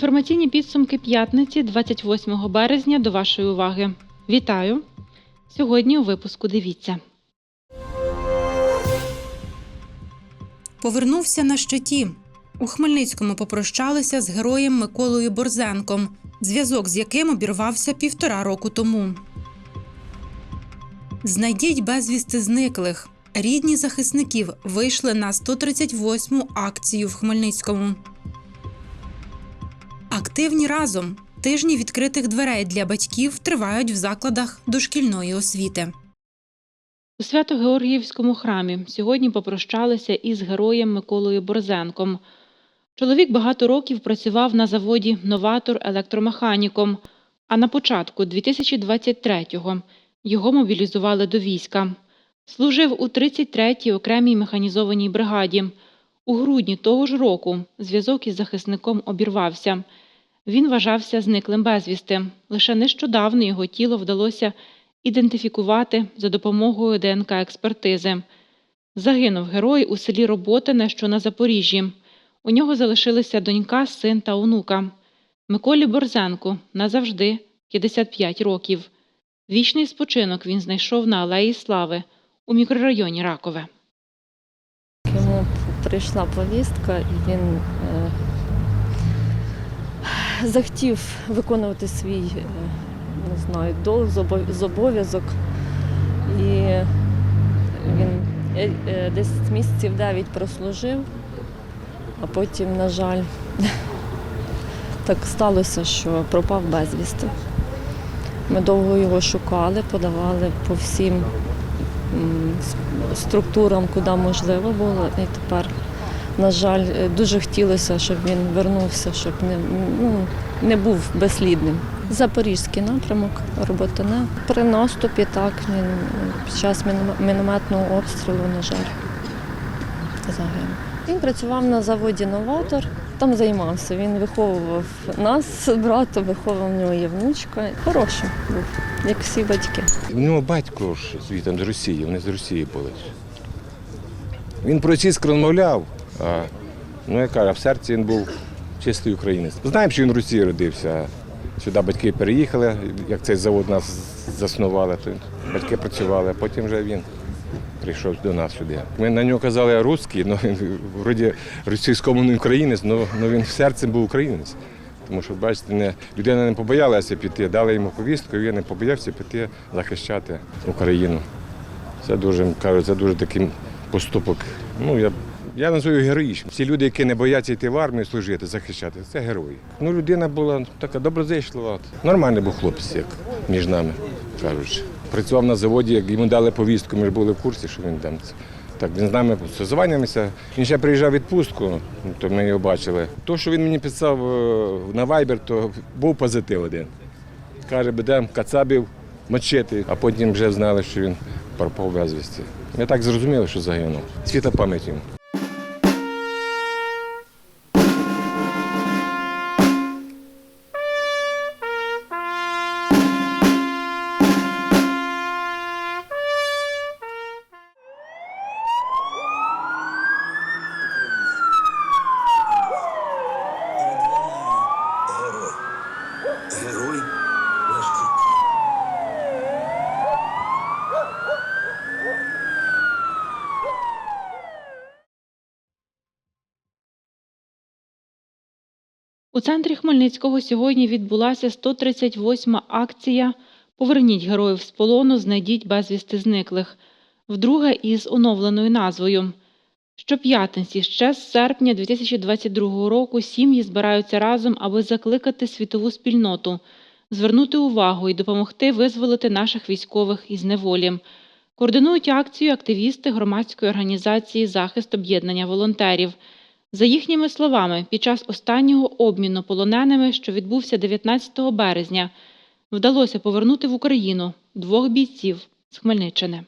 Інформаційні підсумки п'ятниці 28 березня до вашої уваги. Вітаю! Сьогодні у випуску дивіться. Повернувся на щиті. У Хмельницькому попрощалися з героєм Миколою Борзенком, зв'язок з яким обірвався півтора року тому. Знайдіть безвісти зниклих. Рідні захисників вийшли на 138-му акцію в Хмельницькому. Активні разом. Тижні відкритих дверей для батьків тривають в закладах дошкільної освіти. У Свято-Георгіївському храмі сьогодні попрощалися із героєм Миколою Борзенком. Чоловік багато років працював на заводі Новатор електромеханіком, а на початку 2023-го його мобілізували до війська. Служив у 33-й окремій механізованій бригаді. У грудні того ж року зв'язок із захисником обірвався. Він вважався зниклим безвісти. Лише нещодавно його тіло вдалося ідентифікувати за допомогою ДНК-експертизи. Загинув герой у селі Роботине, що на Запоріжжі. У нього залишилися донька, син та онука. Миколі Борзенку назавжди 55 років. Вічний спочинок він знайшов на Алеї Слави у мікрорайоні Ракове. Йому прийшла повістка, і він захотів виконувати свій е, не знаю, долг, зобов'язок. І він е, е, десь місяців 9 прослужив, а потім, на жаль, так сталося, що пропав безвісти. Ми довго його шукали, подавали по всім структурам, куди можливо було. І тепер, на жаль, е, дуже хотілося, щоб він вернувся, щоб не, ну, не був безслідним. Запорізький напрямок, роботине. При наступі так він під час мінометного обстрілу, на жаль, загинув. Він працював на заводі Новатор, там займався. Він виховував нас з братом, виховував в нього є внучка. Хороший був, як всі батьки. У нього батько ж звідти з Росії, вони з Росії були. Він про російсько розмовляв, ну я кажу, в серці він був чистий українець. Знаємо, що він в Росії родився. Сюди батьки переїхали, як цей завод нас заснували, то батьки працювали, а потім вже він прийшов до нас сюди. Ми на нього казали русський, але він вроді російськомовний українець, але він в серці був українець. Тому що, бачите, не, людина не побоялася піти, дали йому повістку, і він не побоявся піти захищати Україну. Це дуже, кажуть, це дуже такий поступок. Ну, я, я називаю героїчним. Всі люди, які не бояться йти в армію служити, захищати, це герої. Ну, людина була така доброзичлива. Нормальний був хлопець, як між нами кажучи. Працював на заводі, як йому дали повістку, ми ж були в курсі, що він там. Так, він з нами созванюємося. Він ще приїжджав відпустку, то ми його бачили. То, що він мені писав е, на Viber, то був позитив один. Каже, будемо кацабів мочити, а потім вже знали, що він пропав безвісті. Ми так зрозуміли, що загинув. Світа пам'ять йому. У центрі Хмельницького сьогодні відбулася 138-ма акція Поверніть героїв з полону, знайдіть безвісти зниклих, вдруге із оновленою назвою. Щоп'ятниці ще з серпня 2022 року сім'ї збираються разом, аби закликати світову спільноту, звернути увагу і допомогти визволити наших військових із неволі. Координують акцію активісти громадської організації Захист об'єднання волонтерів. За їхніми словами, під час останнього обміну полоненими, що відбувся 19 березня, вдалося повернути в Україну двох бійців з Хмельниччини.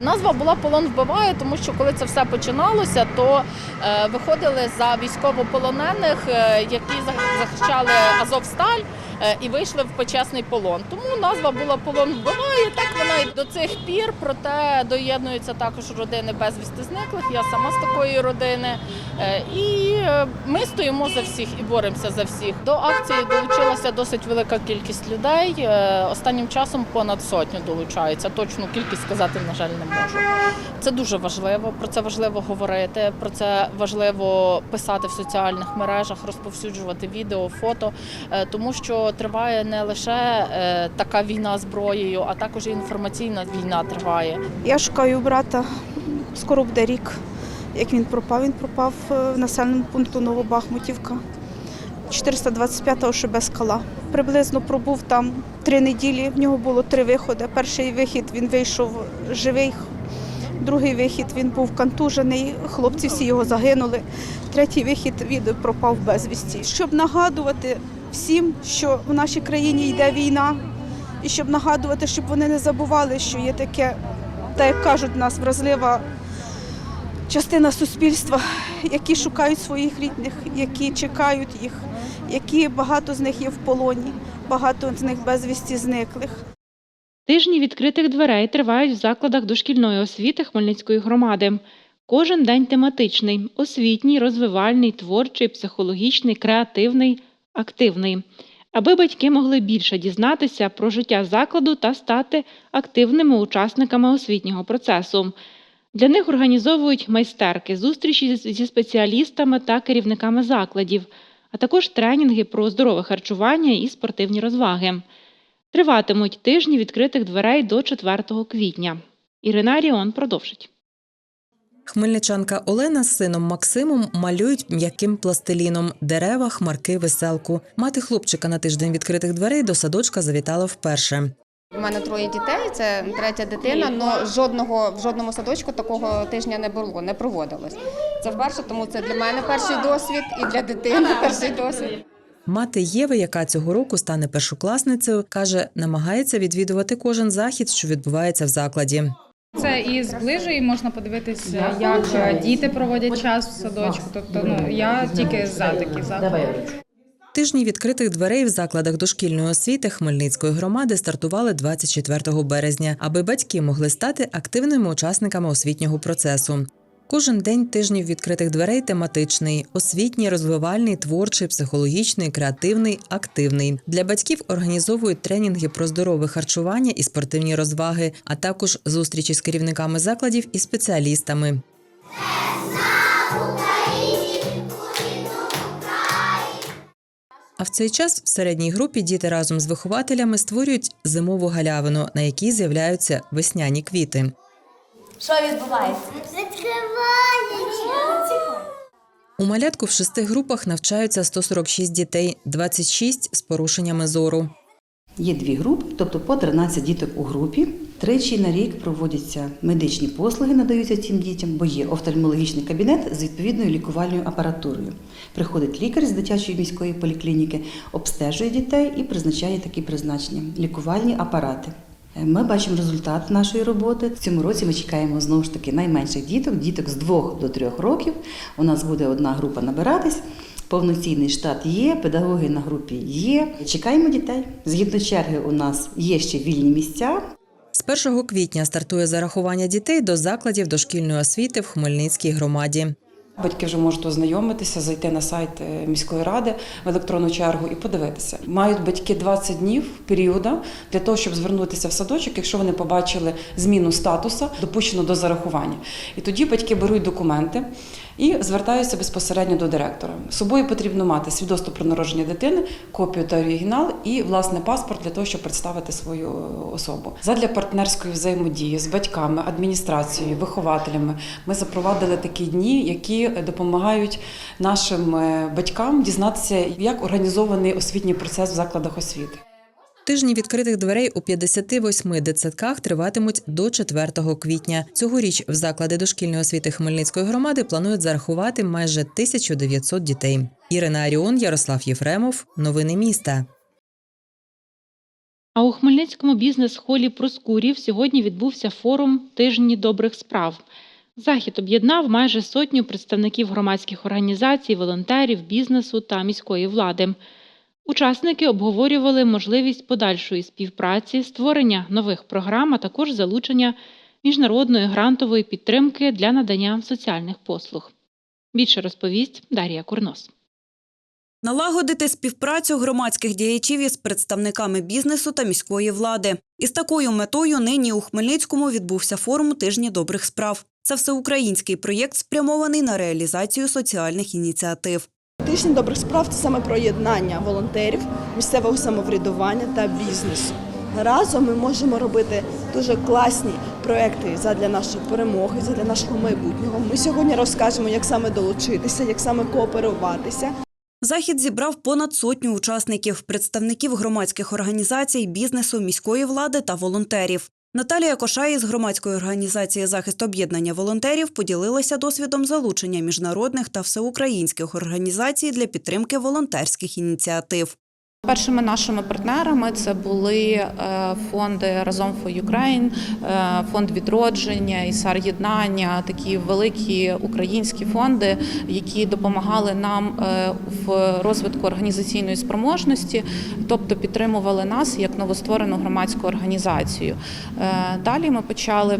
Назва була полон вбиває, тому що коли це все починалося, то е, виходили за військовополонених, е, які захищали Азовсталь. Е, і вийшли в почесний полон. Тому назва була полон вбиває. Так вона і до цих пір. Проте доєднуються також родини безвісти зниклих. Я сама з такої родини. Е, І е, ми стоїмо за всіх і боремося за всіх. До акції долучилася досить велика кількість людей. Останнім часом понад сотню долучаються. Точну кількість сказати, на жаль, не можу. Це дуже важливо. Про це важливо говорити. Про це важливо писати в соціальних мережах, розповсюджувати відео, фото, тому що триває не лише е, така війна зброєю, а також і інформаційна війна триває. Я шукаю брата. Скоро буде рік. Як він пропав, він пропав е, в населеному пункту Новобахмутівка. 425-го ШБ скала. Приблизно пробув там три неділі. В нього було три виходи. Перший вихід він вийшов живий, другий вихід він був контужений. Хлопці всі його загинули. Третій вихід він пропав безвісті. Щоб нагадувати всім, що в нашій країні йде війна, і щоб нагадувати, щоб вони не забували, що є таке та як кажуть, нас вразлива частина суспільства, які шукають своїх рідних, які чекають їх, які багато з них є в полоні, багато з них безвісті зниклих. Тижні відкритих дверей тривають в закладах дошкільної освіти Хмельницької громади. Кожен день тематичний освітній, розвивальний, творчий, психологічний, креативний, активний. Аби батьки могли більше дізнатися про життя закладу та стати активними учасниками освітнього процесу. Для них організовують майстерки, зустрічі зі спеціалістами та керівниками закладів, а також тренінги про здорове харчування і спортивні розваги. Триватимуть тижні відкритих дверей до 4 квітня. Ірина Ріон продовжить. Хмельничанка Олена з сином Максимом малюють м'яким пластиліном дерева, хмарки, веселку. Мати хлопчика на тиждень відкритих дверей до садочка завітала вперше. У мене троє дітей, це третя дитина, але жодного в жодному садочку такого тижня не було, не проводилось. Це вперше, тому це для мене перший досвід і для дитини перший досвід. Мати Єви, яка цього року стане першокласницею, каже, намагається відвідувати кожен захід, що відбувається в закладі. Це і зближує, можна подивитися, як діти проводять час в садочку. Тобто, ну я тільки за такі заходи. Тижні відкритих дверей в закладах дошкільної освіти Хмельницької громади стартували 24 березня, аби батьки могли стати активними учасниками освітнього процесу. Кожен день тижнів відкритих дверей тематичний: освітній, розвивальний, творчий, психологічний, креативний, активний. Для батьків організовують тренінги про здорове харчування і спортивні розваги, а також зустрічі з керівниками закладів і спеціалістами. А в цей час в середній групі діти разом з вихователями створюють зимову галявину, на якій з'являються весняні квіти. Що відбувається? У малятку в шести групах навчаються 146 дітей, 26 з порушеннями зору. Є дві групи, тобто по 13 діток у групі. Тричі на рік проводяться медичні послуги, надаються цим дітям, бо є офтальмологічний кабінет з відповідною лікувальною апаратурою. Приходить лікар з дитячої міської поліклініки, обстежує дітей і призначає такі призначення лікувальні апарати. Е, Ми бачимо результат нашої роботи. В цьому році ми чекаємо знову ж таки найменших діток, діток з 2 до 3 років. У нас буде одна група набиратись. Повноцінний штат є, педагоги на групі є. Чекаємо дітей. Згідно черги, у нас є ще вільні місця. З 1 квітня стартує зарахування дітей до закладів дошкільної освіти в Хмельницькій громаді. Батьки вже можуть ознайомитися, зайти на сайт е, міської ради в електронну чергу і подивитися. Мають батьки 20 днів періоду для того, щоб звернутися в садочок, якщо вони побачили зміну статусу, допущено до зарахування. І тоді батьки беруть документи і звертаються безпосередньо до директора. З собою потрібно мати свідоцтво про народження дитини, копію та оригінал і власне паспорт для того, щоб представити свою е, особу. Задля партнерської взаємодії з батьками, адміністрацією, вихователями ми запровадили такі дні, які допомагають нашим е, батькам дізнатися, як організований освітній процес в закладах освіти. Тижні відкритих дверей у 58 дитсадках триватимуть до 4 квітня. Цьогоріч в заклади дошкільної освіти Хмельницької громади планують зарахувати майже 1900 дітей. Ірина Аріон, Ярослав Єфремов. Новини міста. А у Хмельницькому бізнес-холі Проскурів сьогодні відбувся форум Тижні добрих справ. Захід об'єднав майже сотню представників громадських організацій, волонтерів, бізнесу та міської влади. Учасники обговорювали можливість подальшої співпраці, створення нових програм, а також залучення міжнародної грантової підтримки для надання соціальних послуг. Більше розповість Дар'я Курнос. Налагодити співпрацю громадських діячів із представниками бізнесу та міської влади. Із такою метою нині у Хмельницькому відбувся форум тижні добрих справ. Це всеукраїнський проєкт, спрямований на реалізацію соціальних ініціатив. Тиждень добрих справ це саме про єднання волонтерів, місцевого самоврядування та бізнесу. Разом ми можемо робити дуже класні проекти задля нашої перемоги, задля нашого майбутнього. Ми сьогодні розкажемо, як саме долучитися, як саме кооперуватися. Захід зібрав понад сотню учасників, представників громадських організацій, бізнесу, міської влади та волонтерів. Наталія Кошай із громадської організації захист об'єднання волонтерів поділилася досвідом залучення міжнародних та всеукраїнських організацій для підтримки волонтерських ініціатив. Першими нашими партнерами це були е, фонди Разом for Ukraine, е, фонд відродження, ІСАР єднання, такі великі українські фонди, які допомагали нам е, в розвитку організаційної спроможності, тобто підтримували нас як новостворену громадську організацію. Далі ми почали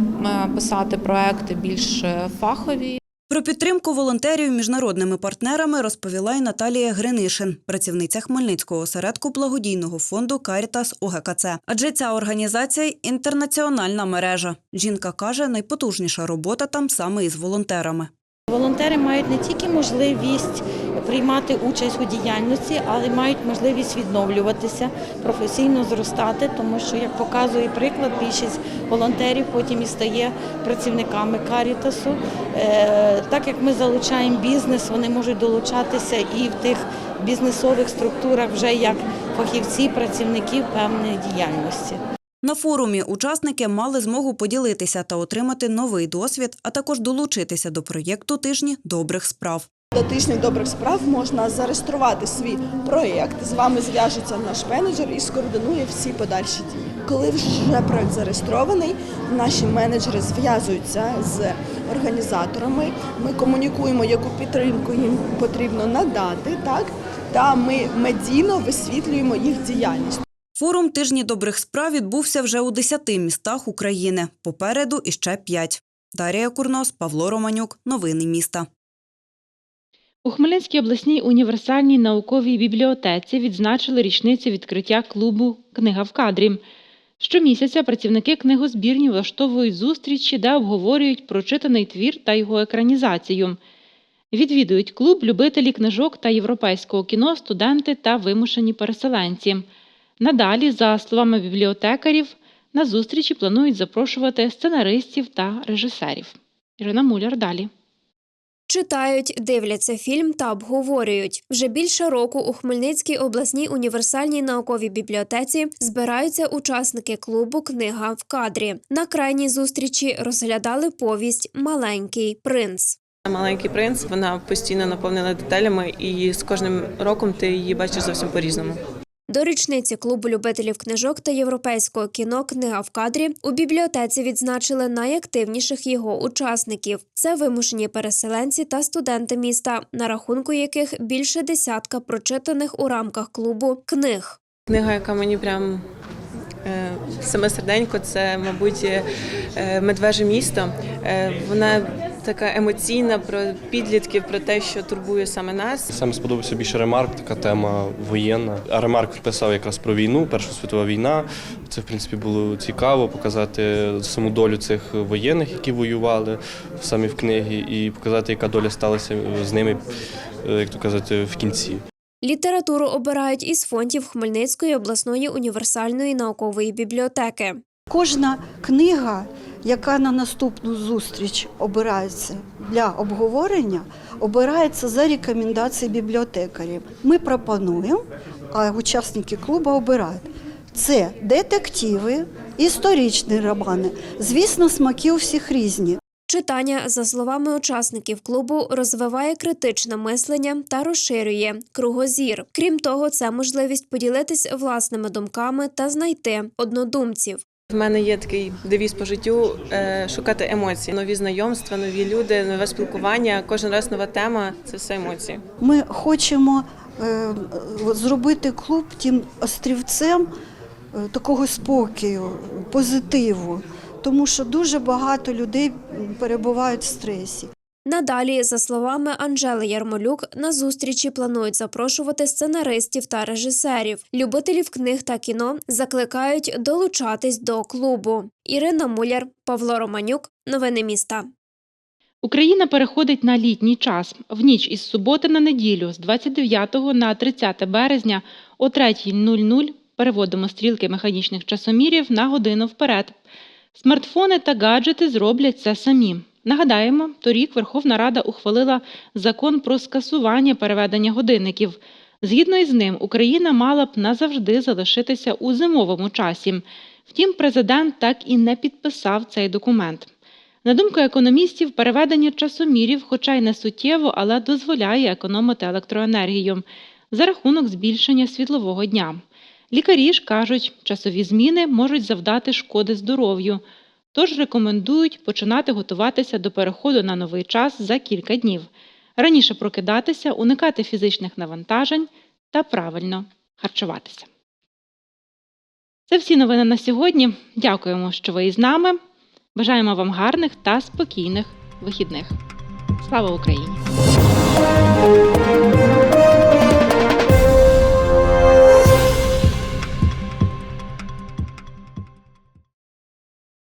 писати проекти більш фахові. Про підтримку волонтерів міжнародними партнерами розповіла й Наталія Гринишин, працівниця Хмельницького осередку благодійного фонду Карітас ОГКЦ. Адже ця організація інтернаціональна мережа. Жінка каже, найпотужніша робота там саме із волонтерами. Волонтери мають не тільки можливість приймати участь у діяльності, але мають можливість відновлюватися, професійно зростати, тому що, як показує приклад, більшість волонтерів потім і стає працівниками карітасу. Е, Так як ми залучаємо бізнес, вони можуть долучатися і в тих бізнесових структурах вже як фахівці, працівників певної діяльності. На форумі учасники мали змогу поділитися та отримати новий досвід, а також долучитися до проєкту тижні добрих справ. До тижня добрих справ можна зареєструвати свій проєкт. З вами зв'яжеться наш менеджер і скоординує всі подальші дії. Коли вже проєкт зареєстрований, наші менеджери зв'язуються з організаторами. Ми комунікуємо, яку підтримку їм потрібно надати, так та ми медійно висвітлюємо їх діяльність. Форум тижні добрих справ відбувся вже у 10 містах України. Попереду іще 5. Дарія Курнос, Павло Романюк. Новини міста. У Хмельницькій обласній універсальній науковій бібліотеці відзначили річницю відкриття клубу Книга в кадрі. Щомісяця працівники книгозбірні влаштовують зустрічі, де обговорюють прочитаний твір та його екранізацію. Відвідують клуб любителі книжок та європейського кіно, студенти та вимушені переселенці. Надалі, за словами бібліотекарів, на зустрічі планують запрошувати сценаристів та режисерів. Ірина Муляр далі. Читають, дивляться фільм та обговорюють. Вже більше року у Хмельницькій обласній універсальній науковій бібліотеці збираються учасники клубу Книга в кадрі. На крайній зустрічі розглядали повість Маленький принц. Маленький принц вона постійно наповнена деталями, і з кожним роком ти її бачиш зовсім по-різному. До річниці клубу любителів книжок та європейського кіно Книга в кадрі у бібліотеці відзначили найактивніших його учасників. Це вимушені переселенці та студенти міста, на рахунку яких більше десятка прочитаних у рамках клубу книг. Книга, яка мені прям е, саме серденько, це, мабуть, е, медвеже місто. Е, вона така емоційна про підлітків, про те, що турбує саме нас. Саме сподобався більше ремарк, така тема воєнна. А ремарк писав якраз про війну, Перша світова війна. Це в принципі було цікаво показати саму долю цих воєнних, які воювали самі в книгі, і показати, яка доля сталася з ними, е, як то казати, в кінці. Літературу обирають із фондів Хмельницької обласної універсальної наукової бібліотеки. Кожна книга, яка на наступну зустріч обирається для обговорення, обирається за рекомендацією бібліотекарів. Ми пропонуємо, а учасники клубу обирають. Це детективи, історичні романи. Звісно, смаки у всіх різні. Читання, за словами учасників клубу, розвиває критичне мислення та розширює кругозір. Крім того, це можливість поділитись власними думками та знайти однодумців. В мене є такий девіз по життю е, шукати емоції, нові знайомства, нові люди, нове спілкування. Кожен раз нова тема це все емоції. Ми хочемо е, зробити клуб тим острівцем е, такого спокою, позитиву, тому що дуже багато людей перебувають в стресі. Надалі, за словами Анжели Ярмолюк, на зустрічі планують запрошувати сценаристів та режисерів. Любителів книг та кіно закликають долучатись до клубу. Ірина Муляр, Павло Романюк. Новини міста. Україна переходить на літній час. В ніч із суботи на неділю з 29 на 30 березня о 3.00 переводимо стрілки механічних часомірів на годину вперед. Смартфони та гаджети зроблять це самі. Нагадаємо, торік Верховна Рада ухвалила закон про скасування переведення годинників. Згідно із ним, Україна мала б назавжди залишитися у зимовому часі. Втім, президент так і не підписав цей документ. На думку економістів, переведення часомірів, хоча й не суттєво, але дозволяє економити електроенергію за рахунок збільшення світлового дня. Лікарі ж кажуть, часові зміни можуть завдати шкоди здоров'ю, тож рекомендують починати готуватися до переходу на новий час за кілька днів, раніше прокидатися, уникати фізичних навантажень та правильно харчуватися. Це всі новини на сьогодні. Дякуємо, що ви із нами. Бажаємо вам гарних та спокійних вихідних. Слава Україні!